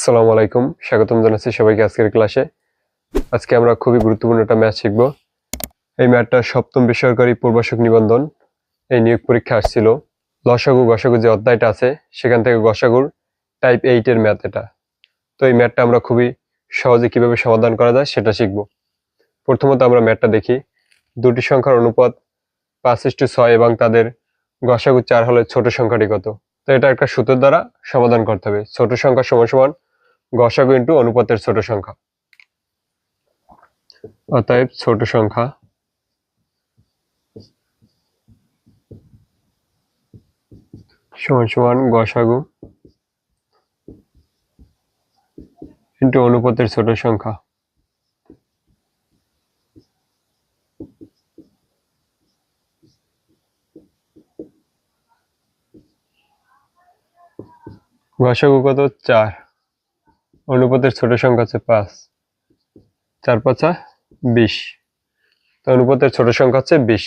আসসালামু আলাইকুম। স্বাগতম জানাচ্ছি সবাইকে আজকের ক্লাসে। আজকে আমরা খুবই গুরুত্বপূর্ণ একটা ম্যাথ শিখব। এই ম্যাথটা সপ্তম বেসরকারি পূর্বাশক নিবন্ধন। এই নিয়োগ পরীক্ষা আসছিল। লসাগু গসাগু যে অধ্যায়টা আছে, সেখান থেকে গসাগুর টাইপ এইটের ম্যাথ এটা। তো এই ম্যাথটা আমরা খুবই সহজে কীভাবে সমাধান করা যায় সেটা শিখব। প্রথমত আমরা ম্যাথটা দেখি। দুটি সংখ্যার অনুপাত পাঁচ ইস্টু ছয় এবং তাদের গসাগু চার হলে ছোট সংখ্যাটি কত? তো এটা একটা সূত্রের দ্বারা সমাধান করতে হবে। ছোট সংখ্যা সমান সমান গসাগু ইন্টু অনুপাতের ছোট সংখ্যা। অতএব ছোট সংখ্যা সমান সমান গসাগু ইন্টু অনুপাতের ছোট সংখ্যা। গসাগু কত? চার। অনুপাতের ছোট সংখ্যা হচ্ছে পাঁচ। চার পাঁচা বিশ। তো অনুপাতের ছোট সংখ্যা হচ্ছে বিশ।